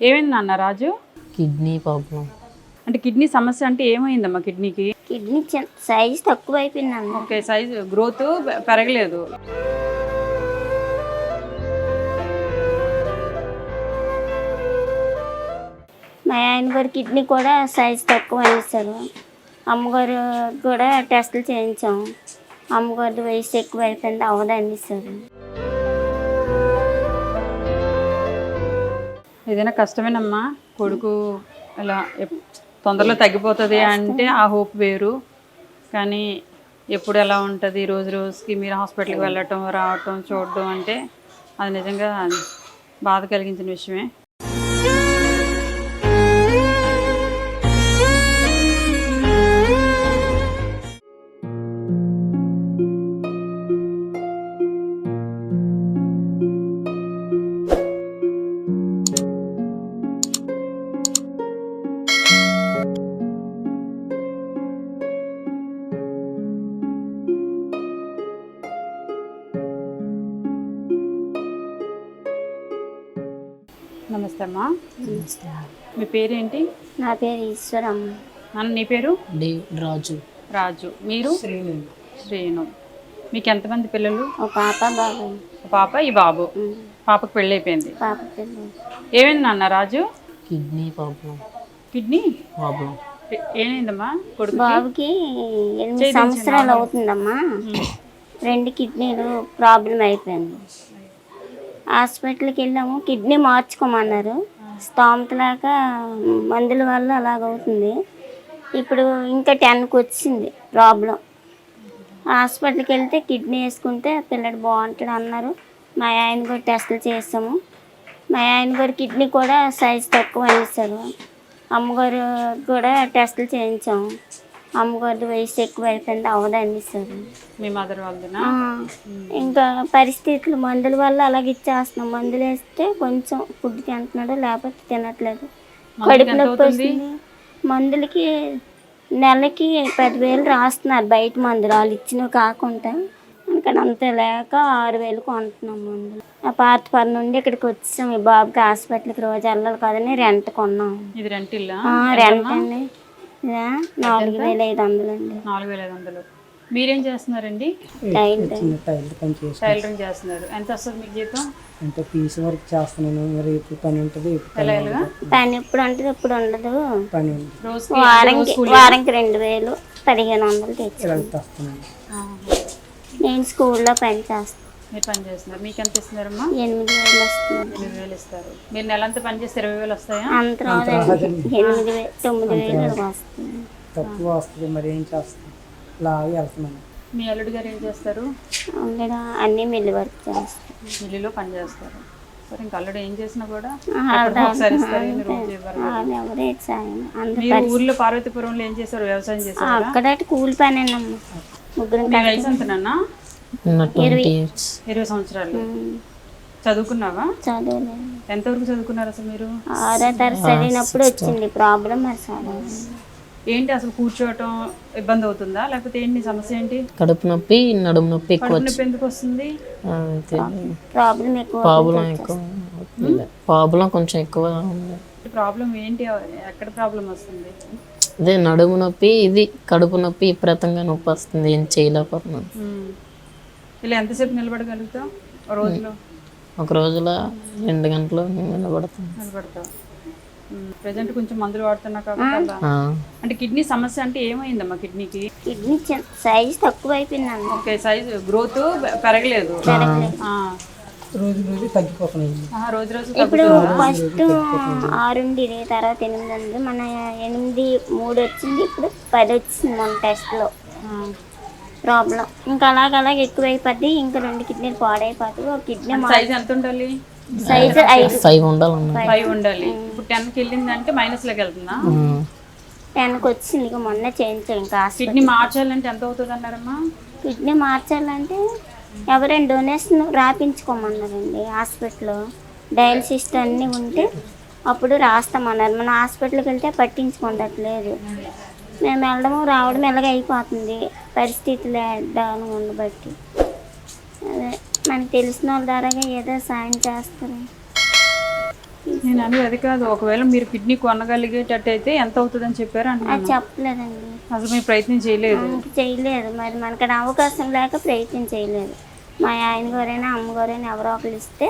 ఏమైంది నాన్న రాజు? Kidney problem. అంటే కిడ్నీ సమస్య అంటే ఏమైందమ్మా కిడ్నీకి? కిడ్నీ సైజ్ తక్కువ అయిపోయింది అన్న ఓకే సైజ్ గ్రోత్ పెరగలేదు. మా ఆయన గారి కిడ్నీ కూడా సైజ్ తక్కువ అనేసారు అమ్మగారు కూడా టెస్టులు చేయించాం. అమ్మగారి వయసు ఎక్కువ అయిపోయింది అవదు అనేసారు ఏదైనా కష్టమేనమ్మా కొడుకు ఇలా ఎప్- తొందరలో తగ్గిపోతుంది అంటే ఆ హోప్ వేరు. కానీ ఎప్పుడు ఎలా ఉంటుంది రోజు రోజుకి మీరు హాస్పిటల్కి వెళ్ళటం రావటం చూడటం అంటే అది నిజంగా బాధ కలిగించిన విషయమే. నమస్తే అమ్మా. మీ పేరేంటి? నా పేరు ఈశ్వరమ్మ. నాన్న నీ పేరు? డి రాజు. రాజు. మీరు? శ్రీను. మీకు ఎంతమంది పిల్లలు? ఒక పాప బాబు ఒక పాప ఈ బాబు. పాపకు పెళ్ళి అయిపోయింది పాప పిల్లలు ఏమైంది నాన్న Raju? Kidney problem. Kidney? Problem ఏ- ఏమైందమ్మా? కొడుకు బాబుకి ఎనిమిది సంవత్సరాలు అవుతుందమ్మా. రెండు కిడ్నీలు ప్రాబ్లం అయిపోయింది. హాస్పిటల్కి వెళ్ళాము. కిడ్నీ మార్చుకోమన్నారు. స్తోమత మందుల వల్ల అలాగవుతుంది. ఇప్పుడు ఇంకా టెన్కి వచ్చింది ప్రాబ్లం. హాస్పిటల్కి వెళ్తే కిడ్నీ వేసుకుంటే పిల్లడు బాగుంటాడు అన్నారు. మా ఆయన కూడా టెస్టులు చేసాము. మా ఆయన గారి కిడ్నీ కూడా సైజ్ తక్కువ వేసారు అమ్మగారు కూడా టెస్టులు చేయించాము. అమ్మగారి వయసు ఎక్కువ అయిపోయింది అవదు అనేసారు మీ మదర్ ఇంకా పరిస్థితులు మందుల వల్ల అలాగే ఇచ్చేస్తున్నాం. మందులు వేస్తే కొంచెం ఫుడ్ తింటున్నాడు లేకపోతే తినట్లేదు. కడుపు నొప్పి వస్తుంది. మందులకి నెలకి పదివేలు రాస్తున్నారు బయట మందులు. వాళ్ళు ఇచ్చినవి కాకుండా అందుకని అంత లేక ఆరు వేలు కొంటున్నాం మందులు. ఆ పాతపర్ నుండి ఇక్కడికి వచ్చాం. ఈ బాబుకి హాస్పిటల్కి రోజు వెళ్ళాలి కదని రెంట్ కొన్నాం. ఇది రెంట్ రెంట్ అండి. నాలుగు వేల ఐదు వందలు అండి నాలుగు వేల ఐదు వందలు. మీరేం చేస్తున్నారండి? పని టైలరింగ్ చేస్తున్నారు. ఎంత వస్తుంది మీకు జీతం? అంటే పీస్ వర్క్ చేస్తున్నాను మరి ఎప్పుడు పని ఉంటుంది పని ఎప్పుడు ఉంటుంది ఎప్పుడు ఉండదు. పని ఉంది. రోజుకి వారంకి వారంకి రెండు వేలు పదిహేను వందలు తెచ్చు ఇలా. నేను స్కూల్లో పని చేస్తాను మీరు పని చేస్తున్నారు. మీకు ఎంత ఇస్తున్నారమ్మా? ఎనిమిది వేలు వస్తుంది. ఎనిమిది వేలు ఇస్తారు. మీరు నెలంతా పని చేస్తే ఇరవై వేలు వస్తాయా? అంత రాదండి ఎనిమిది వేలు తొమ్మిది వేలు వస్తుంది. తక్కువ వస్తుంది మరి ఏం లాగా వెళ్తున్నాను మీ అల్లుడు గారు ఏం చేస్తారు? అన్ని మిల్లు వర్క్ చేస్తాను మిల్లులో పని చేస్తారు. సరే ఇంకా అల్లుడు ఏం చేసినా కూడా ఒకసారి ఇస్తారు కానీ రోజు ఇవ్వరు కదా. వాళ్ళు ఎవరే సాయం. అందరు మీరు ఊర్లో పార్వతీపురంలో ఏం చేశారు? వ్యవసాయం చేశారు? అక్కడ కూలి పని అమ్మా ముగ్గురు మీ వయసు ఎంతనన్నా ఇరవై సంవత్సరాలు. చదువుకున్నావా? చదువులేదు ఎంతవరకు చదువుకున్నారు అసలు మీరు? ఆరో తరగతి చదివినప్పుడు వచ్చింది ప్రాబ్లం చదవలేదు ఏంటి అసలు కూర్చోవటం ఇబ్బంది అవుతుందా? లేకపోతే ఏంటి సమస్య ఏంటి? కడుపు నొప్పి నడుము నొప్పి ఎక్కువ కడుపు నొప్పి ఎందుకు వస్తుంది. ప్రాబ్లం ఎక్కువ ప్రాబ్లం ఎక్కువ ప్రాబ్లం కొంచెం ఎక్కువ ఉంది. ప్రాబ్లం ఏంటి? ఎక్కడ ప్రాబ్లం వస్తుంది? అదే నడుము నొప్పి ఇది కడుపు నొప్పి విపరీతంగా నొప్పి వస్తుంది ఏం చేయలేకపోతున్నాను. ఇలా ఎంతసేపు నిలబడగలుగుతావు? ఓ రోజులో? ఒక రోజులో రెండు గంటలు నిలబడుతుంది నిలబడతావు. ప్రజెంట్ కొంచెం మందులు వాడుతున్నావు కాబట్టి అంటే కిడ్నీ సమస్య అంటే ఏమైందమ్మా కిడ్నీకి? కిడ్నీ సైజ్ తక్కువ అయిపోయింది అన్న ఓకే సైజ్ గ్రోత్ పెరగలేదు. ఆ. రోజు రోజు తగ్గిపోతున్నాయి. రోజు రోజు ఇప్పుడు ఫస్ట్ ఆరు ఉండేది తర్వాత ఎనిమిది ఉంది. మన ఎనిమిది మూడు వచ్చింది. ఇప్పుడు పది వచ్చింది మన టెస్ట్లో. ప్రాబ్లం. ఇంకా అలాగ అలాగ ఎక్కువ అయిపోద్ది ఇంకా రెండు కిడ్నీలు పాడైపోతుంది ఒక కిడ్నీ సైజ్ ఎంత ఉండాలి? సైజు ఐదు. ఫైవ్ ఉండాలన్నా ఫైవ్ ఉండాలి. ఇప్పుడు టెన్కి వెళ్ళిందంటే మైనస్లోకి వెళ్తుందా? టెన్కి వచ్చింది. ఇక మొన్న చేయించాం. ఇంకా కిడ్నీ మార్చాలంటే ఎంత అవుతుంది అన్నారమ్మా? కిడ్నీ మార్చాలంటే ఎవరైనా డొనేషన్ రాపించుకోమన్నారండి హాస్పిటల్లో. డయాలసిస్ అన్నీ ఉంటే అప్పుడు రాస్తామన్నారు. మన హాస్పిటల్కి వెళ్తే పట్టించుకుంటట్లేదు మేము వెళ్ళడము రావడం ఎలాగ అయిపోతుంది పరిస్థితులు దాని ఉండబట్టి అదే మనకు తెలిసిన వాళ్ళ ద్వారా ఏదో సాయం చేస్తారు. నేను అనేది అది కాదు. ఒకవేళ మీరు కిడ్నీ కొనగలిగేటట్టు అయితే ఎంత అవుతుందని చెప్పారు అది చెప్పలేదండి. అసలు మీరు ప్రయత్నం చేయలేదు. ఇంక చేయలేదు. మరి మనకి అవకాశం లేక ప్రయత్నం చేయలేదు. మా ఆయన గారైనా అమ్మగారైనా ఎవరో ఒకరు ఇస్తే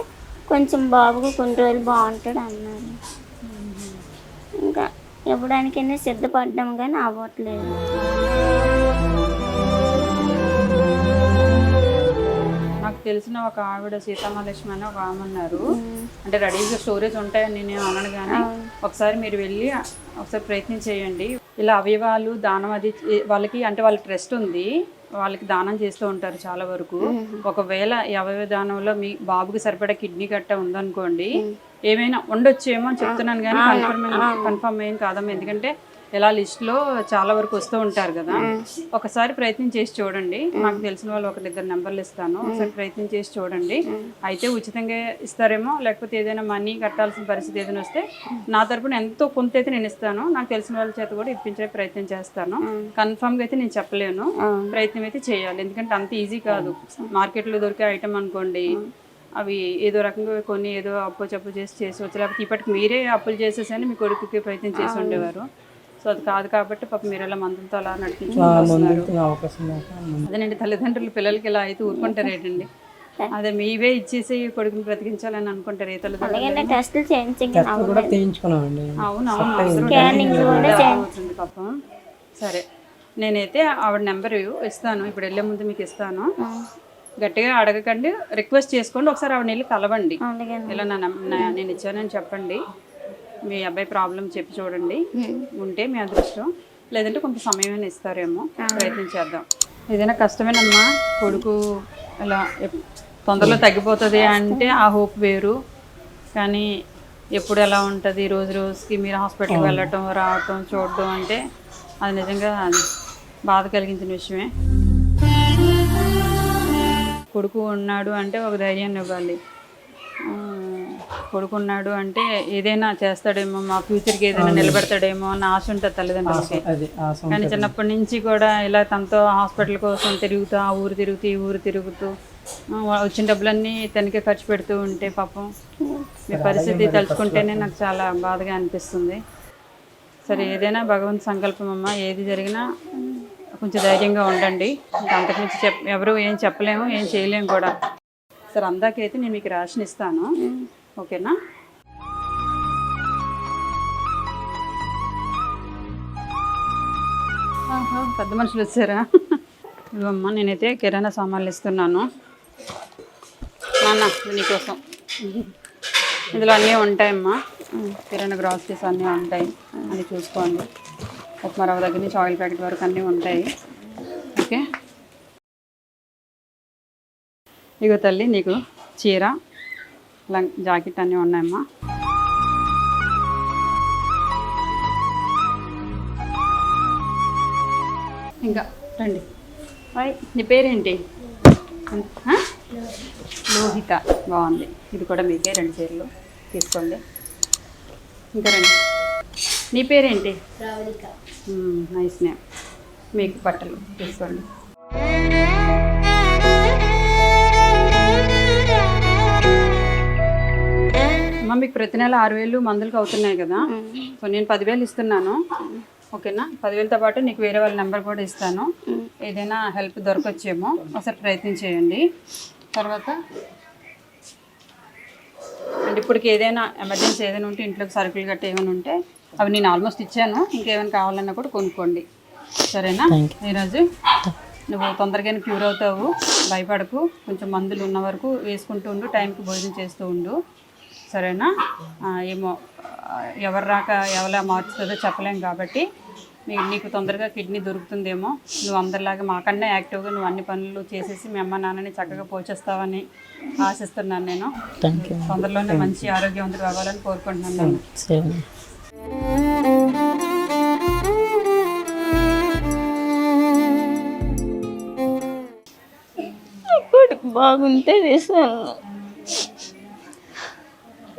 కొంచెం బాబుకు కొన్ని రోజులు బాగుంటాడు అన్నారు. ఇంకా ఇవ్వడానికైనా సిద్ధపడ్డాం కానీ అవ్వట్లేదు. నాకు తెలిసిన ఒక ఆవిడ సీతామహాలక్ష్మి అని ఒక ఆమె ఉన్నారు. అంటే రెడీగా స్టోరేజ్ ఉంటాయని నేను అనను కానీ ఒకసారి మీరు వెళ్ళి ఒకసారి ప్రయత్నం చేయండి. ఇలా అవయవాలు దానం అది వాళ్ళకి అంటే వాళ్ళ ట్రస్ట్ ఉంది. వాళ్ళకి దానం చేస్తూ ఉంటారు చాలా వరకు. ఒకవేళ ఈ అవయవ దానంలో మీ బాబుకి సరిపడా కిడ్నీ గట్ట ఉందనుకోండి ఏమైనా ఉండొచ్చేమో అని చెప్తున్నాను కానీ కన్ఫర్మ్ కన్ఫర్మ్ ఏం కాదమ్మా. ఎందుకంటే ఇలా లిస్ట్లో చాలా వరకు వస్తూ ఉంటారు కదా. ఒకసారి ప్రయత్నం చేసి చూడండి. నాకు తెలిసిన వాళ్ళు ఒక ఇద్దరు నెంబర్లు ఇస్తాను. ఒకసారి ప్రయత్నం చేసి చూడండి. అయితే ఉచితంగా ఇస్తారేమో లేకపోతే ఏదైనా మనీ కట్టాల్సిన పరిస్థితి ఏదైనా వస్తే నా తరపున ఎంతో కొంత అయితే నేను ఇస్తాను. నాకు తెలిసిన వాళ్ళ చేత కూడా ఇప్పించే ప్రయత్నం చేస్తాను. కన్ఫర్మ్గా అయితే నేను చెప్పలేను. ప్రయత్నం అయితే చేయాలి. ఎందుకంటే అంత ఈజీ కాదు. మార్కెట్లో దొరికే ఐటమ్ అనుకోండి. అవి ఏదో రకంగా కొన్ని ఏదో అప్పు చెప్పు చేసి చేసి లేకపోతే ఇప్పటికి మీరే అప్పులు చేసేసని మీ కొడుకుకి ప్రయత్నం చేసి ఉండేవారు. సో అది కాదు కాబట్టి పాప మీరు అలా నడిపించుకుంటూ వస్తున్నారు. ముందు అవకాశం లేక ముందు అదేనండి తల్లిదండ్రులు పిల్లలకి ఇలా అయితే ఊరుకుంటారు ఏంటండి అదే మీవే ఇచ్చేసి కొడుకుని బ్రతికించాలని అనుకుంటారు ఏ తల్లిదండ్రులు టెస్టులు చేయించుకున్నామండి. అవును అవును పాపం. సరే నేనైతే ఆవిడ నెంబర్ ఇస్తాను. ఇప్పుడు వెళ్ళే ముందు మీకు ఇస్తాను. గట్టిగా అడగకండి రిక్వెస్ట్ చేసుకోండి ఒకసారి ఆవిడ వెళ్ళి కలవండి. ఇలా నా నేను ఇచ్చానని చెప్పండి. మీ అబ్బాయి ప్రాబ్లం చెప్పి చూడండి. ఉంటే మీ అదృష్టం. లేదంటే కొంత సమయమైనా ఇస్తారేమో. ప్రయత్నం చేద్దాం. ఏదైనా కష్టమేనమ్మా కొడుకు ఇలా తొందరలో తగ్గిపోతుంది అంటే ఆ హోప్ వేరు. కానీ ఎప్పుడు ఎలా ఉంటుంది? రోజు రోజుకి మీరు హాస్పిటల్కి వెళ్ళటం రావటం చూడటం అంటే అది నిజంగా బాధ కలిగించిన విషయమే. కొడుకు ఉన్నాడు అంటే ఒక ధైర్యాన్ని ఇవ్వాలి. ఆ, కొడుకు ఉన్నాడు అంటే ఏదైనా చేస్తాడేమో మా ఫ్యూచర్కి ఏదైనా నిలబెడతాడేమో అన్న ఆశ ఉంటుంది తల్లిదండ్రులకి. కానీ చిన్నప్పటి నుంచి కూడా ఇలా తనతో హాస్పిటల్ కోసం తిరుగుతూ ఆ ఊరు తిరుగుతూ ఈ ఊరు తిరుగుతూ వచ్చిన డబ్బులన్నీ తనకే ఖర్చు పెడుతూ ఉంటే పాపం. మీ పరిస్థితి తలుచుకుంటేనే నాకు చాలా బాధగా అనిపిస్తుంది. సరే ఏదైనా భగవంత్ సంకల్పం అమ్మ. ఏది జరిగినా కొంచెం ధైర్యంగా ఉండండి. ఇంకా అంతకుమించి చెప్ ఎవరు ఏం చెప్పలేము ఏం చేయలేము కూడా. సరే అందాకైతే నేను మీకు రేషన్ ఇస్తాను. ఓకేనా? పెద్ద మనుషులు వచ్చారా? ఇవమ్మా నేనైతే కిరాణా సామాన్లు ఇస్తున్నాను. నాన్న నీకోసం. ఇందులో అన్నీ ఉంటాయమ్మా. కిరాణా గ్రాసరీస్ అన్నీ ఉంటాయి. అన్నీ చూసుకోండి. ఉప్మా రవ్వ దగ్గర నుంచి ఆయిల్ ప్యాకెట్ వరకు అన్నీ ఉంటాయి. ఓకే? ఇగో తల్లి నీకు చీర లంగ్ జాకెట్ అన్నీ ఉన్నాయమ్మా. ఇంకా రండి. బాయ్ నీ పేరేంటి? లోహిత. బాగుంది. ఇది కూడా మీకే రెండు చీరలు. తీసుకోండి. ఇంకా రండి. నీ పేరేంటి? నైస్ నేమ్ మీకు బట్టలు తీసుకోండి. అమ్మ మీకు ప్రతి నెల ఆరు వేలు మందులకు అవుతున్నాయి కదా? సో నేను పదివేలు ఇస్తున్నాను. ఓకేనా? పదివేలతో పాటు నీకు వేరే వాళ్ళ నెంబర్ కూడా ఇస్తాను. ఏదైనా హెల్ప్ దొరకొచ్చేమో ఒకసారి ప్రయత్నం చేయండి. తర్వాత అండ్ ఇప్పటికి ఏదైనా ఎమర్జెన్సీ ఏదైనా ఉంటే ఇంట్లోకి సరుకులు గట్ట ఏమైనా ఉంటే అవి నేను ఆల్మోస్ట్ ఇచ్చాను. ఇంకేమైనా కావాలన్నా కూడా కొనుక్కోండి. సరేనా? ఈరోజు నువ్వు తొందరగానే క్యూర్ అవుతావు. భయపడకు. కొంచెం మందులు ఉన్న వరకు వేసుకుంటూ ఉండు టైంకి భోజనం చేస్తూ ఉండు. సరేనా? ఏమో ఎవరు రాక ఎవలా మార్చుతుందో చెప్పలేం కాబట్టి మీ నీకు తొందరగా కిడ్నీ దొరుకుతుందేమో. నువ్వు అందరిలాగా మాకన్నా యాక్టివ్గా నువ్వు అన్ని పనులు చేసేసి మీ అమ్మ నాన్నని చక్కగా పోషిస్తావని ఆశిస్తున్నాను నేను. తొందరలోనే మంచి ఆరోగ్యవంతుడు అవ్వాలని కోరుకుంటున్నాను కొడుకు బాగుంటే తీసాను.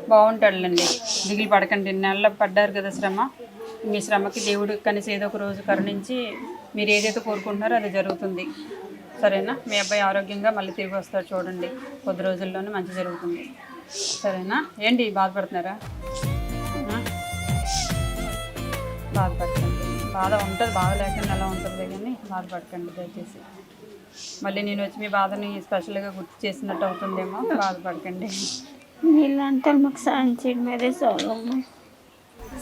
బాగుంటాడులేండి. దిగులు పడకండి. నెలలు పడ్డారు కదా శ్రమ. మీ శ్రమకి దేవుడు కనీసం ఏదో ఒక రోజు కరుణించి మీరు ఏదైతే కోరుకుంటున్నారో అది జరుగుతుంది. సరేనా? మీ అబ్బాయి ఆరోగ్యంగా మళ్ళీ తిరిగి వస్తారు చూడండి. కొద్ది రోజుల్లోనే మంచి జరుగుతుంది. సరేనా? ఏంటి బాధపడుతున్నారా? బాధపడకండి. బాధ ఉంటుంది బాధ లేకుండా ఎలా ఉంటుంది కానీ బాధపడకండి దయచేసి. మళ్ళీ నేను వచ్చి మీ బాధని స్పెషల్గా గుర్తు చేసినట్టు అవుతుందేమో బాధపడకండి. వీళ్ళంతా మాకు సాయం చేయడం అదే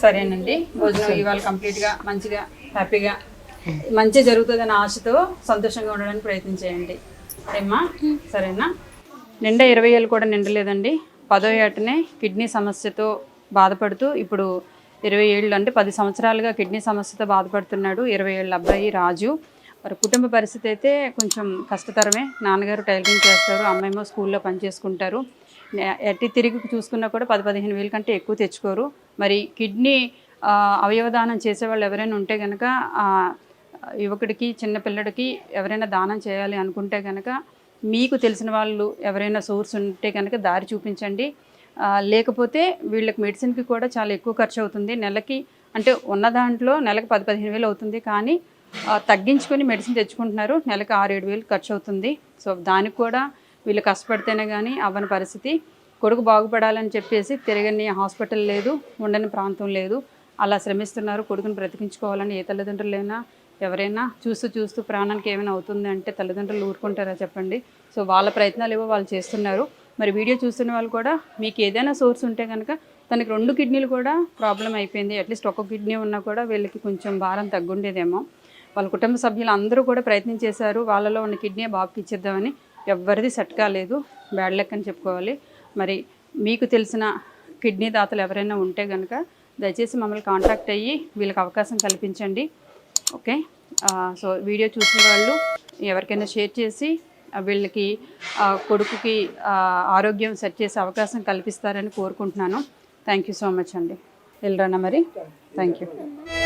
సరేనండి. భోజనం ఇవాళ కంప్లీట్గా మంచిగా హ్యాపీగా మంచి జరుగుతుందని ఆశతో సంతోషంగా ఉండడానికి ప్రయత్నం చేయండి. ఏమ్మా? సరేనా? నిండా ఇరవై ఏళ్ళు కూడా నిండలేదండి. పదో ఏటనే కిడ్నీ సమస్యతో బాధపడుతూ ఇప్పుడు ఇరవై ఏళ్ళు అంటే పది సంవత్సరాలుగా కిడ్నీ సమస్యతో బాధపడుతున్నాడు. ఇరవై ఏళ్ళ అబ్బాయి రాజు. మరి కుటుంబ పరిస్థితి అయితే కొంచెం కష్టతరమే. నాన్నగారు టైలరింగ్ చేస్తారు. అమ్మాయిమో స్కూల్లో పనిచేసుకుంటారు ఎట్టి తిరిగి చూసుకున్నా కూడా పది పదిహేను వేల కంటే ఎక్కువ తెచ్చుకోరు. మరి కిడ్నీ అవయవదానం చేసేవాళ్ళు ఎవరైనా ఉంటే కనుక యువకుడికి చిన్నపిల్లడికి ఎవరైనా దానం చేయాలి అనుకుంటే కనుక మీకు తెలిసిన వాళ్ళు ఎవరైనా సోర్స్ ఉంటే కనుక దారి చూపించండి. లేకపోతే వీళ్ళకి మెడిసిన్కి కూడా చాలా ఎక్కువ ఖర్చు అవుతుంది. నెలకి అంటే ఉన్న దాంట్లో నెలకు పది పదిహేను వేలు అవుతుంది. కానీ తగ్గించుకొని మెడిసిన్ తెచ్చుకుంటున్నారు. నెలకు ఆరు ఏడు వేలు ఖర్చు అవుతుంది. సో దానికి కూడా వీళ్ళు కష్టపడితేనే కానీ అవ్వని పరిస్థితి. కొడుకు బాగుపడాలని చెప్పేసి తిరగని హాస్పిటల్ లేదు ఉండని ప్రాంతం లేదు. అలా శ్రమిస్తున్నారు. కొడుకుని బ్రతికించుకోవాలని ఏ తల్లిదండ్రులైనా ఎవరైనా చూస్తూ చూస్తూ ప్రాణానికి ఏమైనా అవుతుంది అంటే తల్లిదండ్రులు ఊరుకుంటారా చెప్పండి. సో వాళ్ళ ప్రయత్నాలు ఏవో వాళ్ళు చేస్తున్నారు. మరి వీడియో చూస్తున్న వాళ్ళు కూడా మీకు ఏదైనా సోర్స్ ఉంటే కనుక తనకి రెండు కిడ్నీలు కూడా ప్రాబ్లం అయిపోయింది. అట్లీస్ట్ ఒక కిడ్నీ ఉన్నా కూడా వీళ్ళకి కొంచెం భారం తగ్గుండేదేమో. వాళ్ళ కుటుంబ సభ్యులు అందరూ కూడా ప్రయత్నం చేశారు. వాళ్ళలో ఉన్న కిడ్నీ బాబుకి ఇచ్చేద్దామని. ఎవ్వరిది సెట్ కాలేదు. బ్యాడ్ లెక్ అని చెప్పుకోవాలి. మరి మీకు తెలిసిన కిడ్నీ దాతలు ఎవరైనా ఉంటే కనుక దయచేసి మమ్మల్ని కాంటాక్ట్ అయ్యి వీళ్ళకి అవకాశం కల్పించండి. ఓకే సో వీడియో చూసిన వాళ్ళు ఎవరికైనా షేర్ చేసి వీళ్ళకి ఆ, కొడుకుకి ఆరోగ్యం సెట్ చేసే అవకాశం కల్పిస్తారని కోరుకుంటున్నాను. థ్యాంక్ యూ సో మచ్ అండి. వెళ్ళరానా మరి? Thank you